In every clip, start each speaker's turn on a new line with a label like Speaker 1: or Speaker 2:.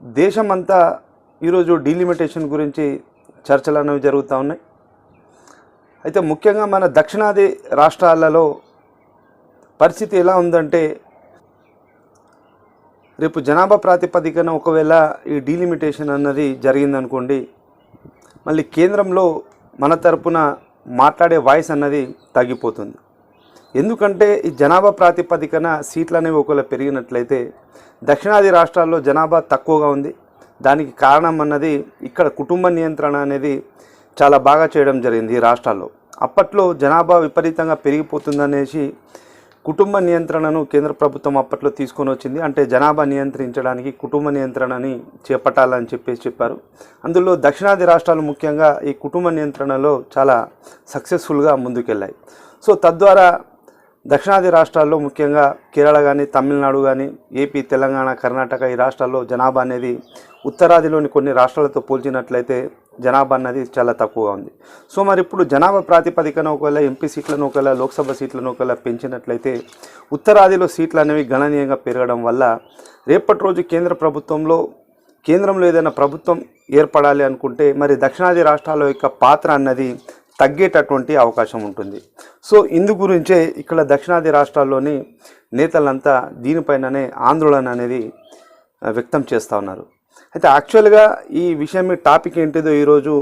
Speaker 1: దేశమంతా ఈరోజు డీలిమిటేషన్ గురించి చర్చలు అనేవి జరుగుతూ ఉన్నాయి. అయితే ముఖ్యంగా మన దక్షిణాది రాష్ట్రాలలో పరిస్థితి ఎలా ఉందంటే రేపు జనాభా ప్రాతిపదికన ఒకవేళ ఈ డీలిమిటేషన్ అన్నది జరిగిందనుకోండి మళ్ళీ కేంద్రంలో మన తరపున మాట్లాడే వాయిస్ అన్నది తగ్గిపోతుంది. ఎందుకంటే ఈ జనాభా ప్రాతిపదికన సీట్లు అనేవి ఒకవేళ పెరిగినట్లయితే దక్షిణాది రాష్ట్రాల్లో జనాభా తక్కువగా ఉంది. దానికి కారణం అన్నది ఇక్కడ కుటుంబ నియంత్రణ అనేది చాలా బాగా చేయడం జరిగింది ఈ రాష్ట్రాల్లో. అప్పట్లో జనాభా విపరీతంగా పెరిగిపోతుందనేసి కుటుంబ నియంత్రణను కేంద్ర ప్రభుత్వం అప్పట్లో తీసుకొని వచ్చింది. అంటే జనాభా నియంత్రించడానికి కుటుంబ నియంత్రణని చేపట్టాలని చెప్పేసి చెప్పారు. అందులో దక్షిణాది రాష్ట్రాలు ముఖ్యంగా ఈ కుటుంబ నియంత్రణలో చాలా సక్సెస్ఫుల్గా ముందుకెళ్ళాయి. సో తద్వారా దక్షిణాది రాష్ట్రాల్లో ముఖ్యంగా కేరళ కానీ తమిళనాడు కానీ ఏపీ తెలంగాణ కర్ణాటక ఈ రాష్ట్రాల్లో జనాభా అనేది ఉత్తరాదిలోని కొన్ని రాష్ట్రాలతో పోల్చినట్లయితే జనాభా అన్నది చాలా తక్కువగా ఉంది. సో మరి ఇప్పుడు జనాభా ప్రాతిపదికన ఒకవేళ ఎంపీ సీట్లను ఒకవేళ లోక్సభ సీట్లను ఒకవేళ పెంచినట్లయితే ఉత్తరాదిలో సీట్లు అనేవి గణనీయంగా పెరగడం వల్ల రేపటి రోజు కేంద్ర ప్రభుత్వంలో కేంద్రంలో ఏదైనా ప్రభుత్వం ఏర్పడాలి అనుకుంటే మరి దక్షిణాది రాష్ట్రాల యొక్క పాత్ర అన్నది తగ్గేటటువంటి అవకాశం ఉంటుంది. సో ఇందు గురించే ఇక్కడ దక్షిణాది రాష్ట్రాల్లోని నేతలంతా దీనిపైననే ఆందోళన అనేది వ్యక్తం చేస్తూ ఉన్నారు. అయితే యాక్చువల్గా ఈ విషయం టాపిక్ ఏంటిదో ఈరోజు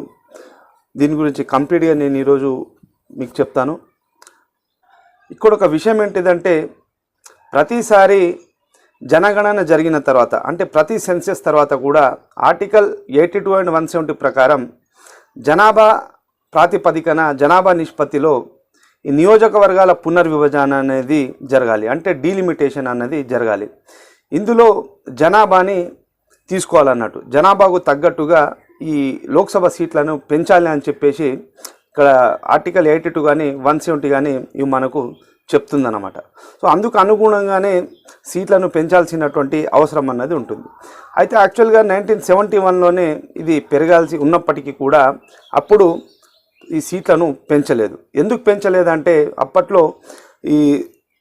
Speaker 1: దీని గురించి కంప్లీట్గా నేను ఈరోజు మీకు చెప్తాను. ఇక్కడ ఒక విషయం ఏంటిదంటే ప్రతిసారి జనగణన జరిగిన తర్వాత అంటే ప్రతి సెన్సెస్ తర్వాత కూడా article eighty two and one seventy ప్రకారం జనాభా ప్రాతిపదికన జనాభా నిష్పత్తిలో ఈ నియోజకవర్గాల పునర్విభజన అనేది జరగాలి అంటే డీలిమిటేషన్ అన్నది జరగాలి. ఇందులో జనాభాని తీసుకోవాలన్నట్టు జనాభాకు తగ్గట్టుగా ఈ లోక్సభ సీట్లను పెంచాలి అని చెప్పేసి ఇక్కడ ఆర్టికల్ ఎయిటీ టూ కానీ వన్ సెవెంటీ కానీ ఇవి మనకు చెప్తుందన్నమాట. సో అందుకు అనుగుణంగానే సీట్లను పెంచాల్సినటువంటి అవసరం అన్నది ఉంటుంది. అయితే యాక్చువల్గా నైన్టీన్ సెవెంటీ వన్లోనే ఇది పెరగాల్సి ఉన్నప్పటికీ కూడా అప్పుడు ఈ సీట్లను పెంచలేదు. ఎందుకు పెంచలేదంటే అప్పట్లో ఈ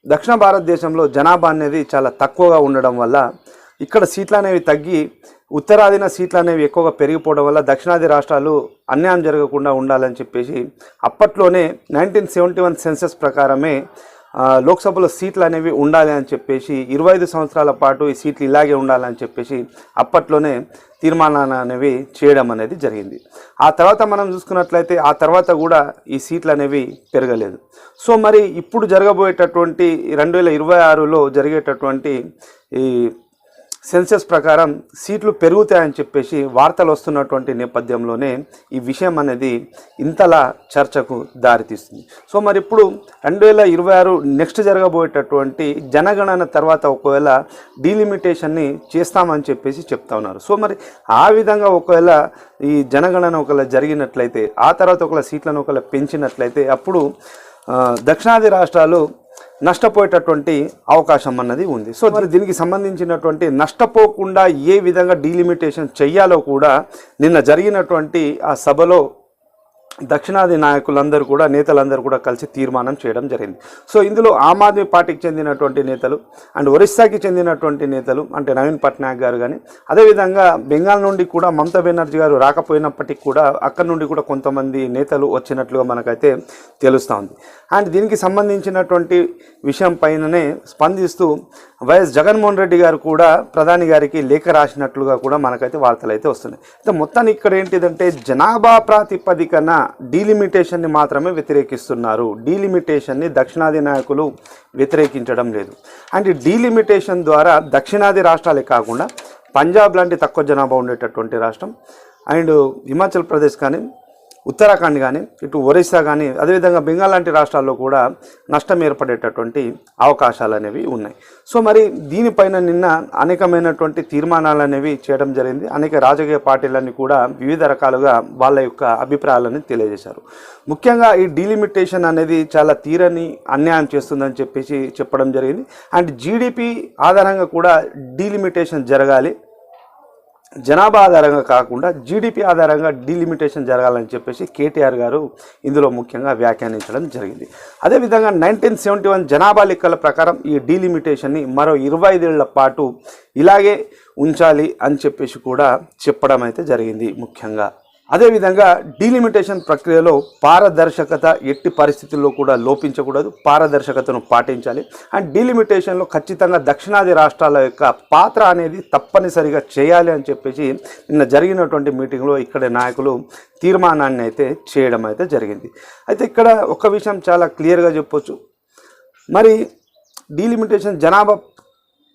Speaker 1: దక్షిణ భారతదేశంలో జనాభా అనేది చాలా తక్కువగా ఉండడం వల్ల ఇక్కడ సీట్లు అనేవి తగ్గి ఉత్తరాదిన సీట్లు అనేవి ఎక్కువగా పెరిగిపోవడం వల్ల దక్షిణాది రాష్ట్రాలు అన్యాయం జరగకుండా ఉండాలని చెప్పేసి అప్పట్లోనే నైన్టీన్ సెవెంటీ వన్ సెన్సెస్ ప్రకారమే లోక్సభలో సీట్లు అనేవి ఉండాలి అని చెప్పేసి ఇరవై ఐదు సంవత్సరాల పాటు ఈ సీట్లు ఇలాగే ఉండాలని చెప్పేసి అప్పట్లోనే తీర్మానాలు అనేవి చేయడం అనేది జరిగింది. ఆ తర్వాత మనం చూసుకున్నట్లయితే ఆ తర్వాత కూడా ఈ సీట్లు అనేవి పెరగలేదు. సో మరి ఇప్పుడు జరగబోయేటటువంటి రెండు వేల ఇరవై ఆరులో జరిగేటటువంటి ఈ సెన్సెస్ ప్రకారం సీట్లు పెరుగుతాయని చెప్పేసి వార్తలు వస్తున్నటువంటి నేపథ్యంలోనే ఈ విషయం అనేది ఇంతలా చర్చకు దారితీస్తుంది. సో మరి ఇప్పుడు రెండు వేల ఇరవై ఆరు నెక్స్ట్ జరగబోయేటటువంటి జనగణన తర్వాత ఒకవేళ డీలిమిటేషన్ని చేస్తామని చెప్పేసి చెప్తా ఉన్నారు. సో మరి ఆ విధంగా ఒకవేళ ఈ జనగణన ఒకవేళ జరిగినట్లయితే ఆ తర్వాత ఒకవేళ సీట్లను ఒకవేళ పెంచినట్లయితే అప్పుడు దక్షిణాది రాష్ట్రాలు నష్టపోయేటటువంటి అవకాశం అన్నది ఉంది. సో మరి దీనికి సంబంధించినటువంటి నష్టపోకుండా ఏ విధంగా డీలిమిటేషన్ చెయ్యాలో కూడా నిన్న జరిగినటువంటి ఆ సభలో దక్షిణాది నాయకులందరూ కూడా నేతలందరూ కూడా కలిసి తీర్మానం చేయడం జరిగింది. సో ఇందులో ఆమ్ ఆద్మీ పార్టీకి చెందినటువంటి నేతలు అండ్ ఒరిస్సాకి చెందినటువంటి నేతలు అంటే నవీన్ పట్నాయక్ గారు కానీ అదేవిధంగా బెంగాల్ నుండి కూడా మమతా బెనర్జీ గారు రాకపోయినప్పటికీ కూడా అక్కడ నుండి కూడా కొంతమంది నేతలు వచ్చినట్లుగా మనకైతే తెలుస్తూ ఉంది. అండ్ దీనికి సంబంధించినటువంటి విషయం పైననే స్పందిస్తూ వైఎస్ జగన్మోహన్ రెడ్డి గారు కూడా ప్రధాని గారికి లేఖ రాసినట్లుగా కూడా మనకైతే వార్తలు అయితే వస్తున్నాయి. అయితే మొత్తానికి ఇక్కడ ఏంటిదంటే జనాభా ప్రాతిపదికన డీలిమిటేషన్ని మాత్రమే వ్యతిరేకిస్తున్నారు. డీలిమిటేషన్ని దక్షిణాది నాయకులు వ్యతిరేకించడం లేదు. అండ్ డీలిమిటేషన్ ద్వారా దక్షిణాది రాష్ట్రాలే కాకుండా పంజాబ్ లాంటి తక్కువ జనాభా ఉండేటటువంటి రాష్ట్రం అండ్ హిమాచల్ ప్రదేశ్ కానీ ఉత్తరాఖండ్ కానీ ఇటు ఒరిస్సా కానీ అదేవిధంగా బెంగాల్ లాంటి రాష్ట్రాల్లో కూడా నష్టం ఏర్పడేటటువంటి అవకాశాలు అనేవి ఉన్నాయి. సో మరి దీనిపైన నిన్న అనేకమైనటువంటి తీర్మానాలు అనేవి చేయడం జరిగింది. అనేక రాజకీయ పార్టీలన్నీ కూడా వివిధ రకాలుగా వాళ్ళ యొక్క అభిప్రాయాలని తెలియజేశారు. ముఖ్యంగా ఈ డీలిమిటేషన్ అనేది చాలా తీరని అన్యాయం చేస్తుందని చెప్పేసి చెప్పడం జరిగింది. అండ్ జీడిపి ఆధారంగా కూడా డీలిమిటేషన్ జరగాలి. జనాభా ఆధారంగా కాకుండా జీడిపి ఆధారంగా డీలిమిటేషన్ జరగాలని చెప్పేసి కేటీఆర్ గారు ఇందులో ముఖ్యంగా వ్యాఖ్యానించడం జరిగింది. అదేవిధంగా నైన్టీన్ సెవెంటీ వన్ జనాభా లెక్కల ప్రకారం ఈ డీలిమిటేషన్ని మరో ఇరవై ఐదేళ్ళ పాటు ఇలాగే ఉంచాలి అని చెప్పేసి కూడా చెప్పడం అయితే జరిగింది ముఖ్యంగా. అదేవిధంగా డీలిమిటేషన్ ప్రక్రియలో పారదర్శకత ఎట్టి పరిస్థితుల్లో కూడా లోపించకూడదు పారదర్శకతను పాటించాలి. అండ్ డీలిమిటేషన్లో ఖచ్చితంగా దక్షిణాది రాష్ట్రాల యొక్క పాత్ర అనేది తప్పనిసరిగా చేయాలి అని చెప్పేసి నిన్న జరిగినటువంటి మీటింగ్లో ఇక్కడ నాయకులు తీర్మానాన్ని అయితే చేయడం అయితే జరిగింది. అయితే ఇక్కడ ఒక విషయం చాలా క్లియర్గా చెప్పొచ్చు. మరి డీలిమిటేషన్ జనాభా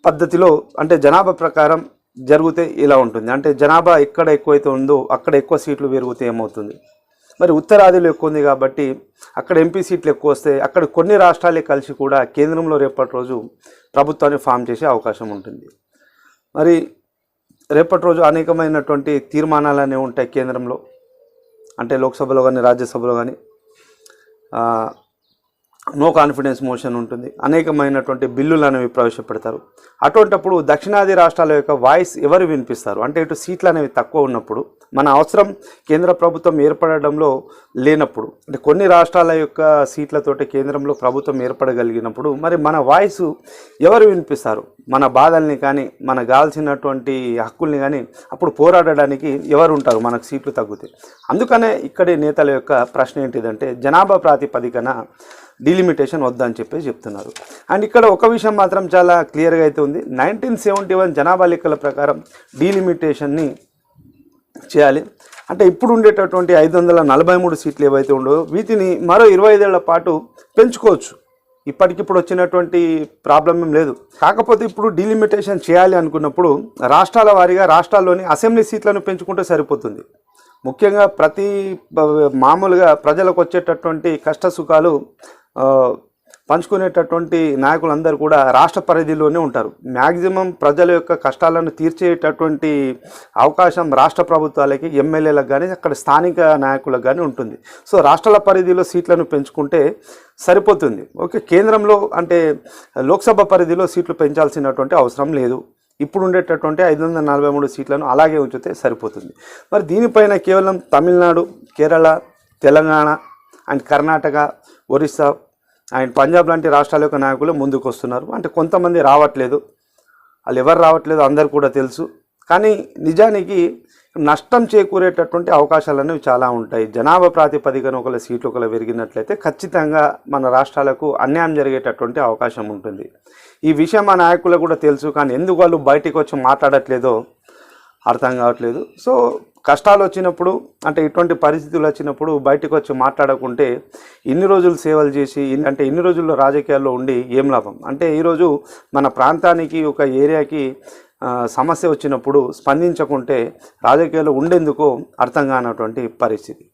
Speaker 1: పద్ధతిలో అంటే జనాభా ప్రకారం జరిగితే ఇలా ఉంటుంది. అంటే జనాభా ఎక్కడ ఎక్కువైతే ఉందో అక్కడ ఎక్కువ సీట్లు పెరిగితే ఏమవుతుంది? మరి ఉత్తరాదిలో ఎక్కువ ఉంది కాబట్టి అక్కడ ఎంపీ సీట్లు ఎక్కువ వస్తే అక్కడ కొన్ని రాష్ట్రాలే కలిసి కూడా కేంద్రంలో రేపటి రోజు ప్రభుత్వాన్ని ఫామ్ చేసే అవకాశం ఉంటుంది. మరి రేపటి రోజు అనేకమైనటువంటి తీర్మానాలు అనేవి ఉంటాయి కేంద్రంలో. అంటే లోక్సభలో కానీ రాజ్యసభలో కానీ నో కాన్ఫిడెన్స్ మోషన్ ఉంటుంది. అనేకమైనటువంటి బిల్లులు అనేవి ప్రవేశపెడతారు. అటువంటప్పుడు దక్షిణాది రాష్ట్రాల యొక్క వాయిస్ ఎవరు వినిపిస్తారు? అంటే ఇటు సీట్లు అనేవి తక్కువ ఉన్నప్పుడు మన అవసరం కేంద్ర ప్రభుత్వం ఏర్పడడంలో లేనప్పుడు అంటే కొన్ని రాష్ట్రాల యొక్క సీట్లతోటి కేంద్రంలో ప్రభుత్వం ఏర్పడగలిగినప్పుడు మరి మన వాయిస్ ఎవరు వినిపిస్తారు? మన బాధల్ని కానీ మన కావాల్సినటువంటి హక్కుల్ని కానీ అప్పుడు పోరాడడానికి ఎవరు ఉంటారు? మనకు సీట్లు తగ్గుతాయి. అందుకనే ఇక్కడి నేతల యొక్క ప్రశ్న ఏంటిదంటే జనాభా ప్రాతిపదికన డిలిమిటేషన్ వద్దని చెప్పేసి చెప్తున్నారు. అండ్ ఇక్కడ ఒక విషయం మాత్రం చాలా క్లియర్గా అయితే ఉంది. నైన్టీన్ సెవెంటీ వన్ జనాభా లెక్కల ప్రకారం డీలిమిటేషన్ని చేయాలి. అంటే ఇప్పుడు ఉండేటటువంటి ఐదు వందల నలభై మూడు సీట్లు ఏవైతే ఉండవో వీటిని మరో ఇరవై ఐదేళ్ళ పాటు పెంచుకోవచ్చు. ఇప్పటికిప్పుడు వచ్చినటువంటి ప్రాబ్లం ఏం లేదు. కాకపోతే ఇప్పుడు డీలిమిటేషన్ చేయాలి అనుకున్నప్పుడు రాష్ట్రాల వారీగా రాష్ట్రాల్లోని అసెంబ్లీ సీట్లను పెంచుకుంటే సరిపోతుంది. ముఖ్యంగా ప్రతి మామూలుగా ప్రజలకు వచ్చేటటువంటి కష్ట సుఖాలు పంచుకునేటటువంటి నాయకులందరూ కూడా రాష్ట్ర పరిధిలోనే ఉంటారు. మ్యాక్సిమం ప్రజల యొక్క కష్టాలను తీర్చేటటువంటి అవకాశం రాష్ట్ర ప్రభుత్వాలకి ఎమ్మెల్యేలకు కానీ అక్కడ స్థానిక నాయకులకు కానీ ఉంటుంది. సో రాష్ట్రాల పరిధిలో సీట్లను పెంచుకుంటే సరిపోతుంది. ఓకే కేంద్రంలో అంటే లోక్సభ పరిధిలో సీట్లు పెంచాల్సినటువంటి అవసరం లేదు. ఇప్పుడు ఉండేటటువంటి ఐదు వందల నలభై మూడు సీట్లను అలాగే ఉంచితే సరిపోతుంది. మరి దీనిపైన కేవలం తమిళనాడు కేరళ తెలంగాణ అండ్ కర్ణాటక ఒరిస్సా అండ్ పంజాబ్ లాంటి రాష్ట్రాల యొక్క నాయకులు ముందుకు వస్తున్నారు. అంటే కొంతమంది రావట్లేదు. వాళ్ళు ఎవరు రావట్లేదు అందరు కూడా తెలుసు. కానీ నిజానికి నష్టం చేకూరేటటువంటి అవకాశాలు అనేవి చాలా ఉంటాయి. జనాభా ప్రాతిపదికన ఒకళ్ళ సీట్లు ఒకళ్ళు పెరిగినట్లయితే ఖచ్చితంగా మన రాష్ట్రాలకు అన్యాయం జరిగేటటువంటి అవకాశం ఉంటుంది. ఈ విషయం మా నాయకులకు కూడా తెలుసు. కానీ ఎందుకు వాళ్ళు బయటికి వచ్చి మాట్లాడట్లేదో అర్థం కావట్లేదు. సో కష్టాలు వచ్చినప్పుడు అంటే ఇటువంటి పరిస్థితులు వచ్చినప్పుడు బయటకు వచ్చి మాట్లాడకుంటే ఇన్ని రోజులు సేవలు చేసి అంటే ఇన్ని రోజుల్లో రాజకీయాల్లో ఉండి ఏం లాభం? అంటే ఈరోజు మన ప్రాంతానికి ఒక ఏరియాకి సమస్య వచ్చినప్పుడు స్పందించకుంటే రాజకీయాల్లో ఉండేందుకు అర్థం కానటువంటి పరిస్థితి.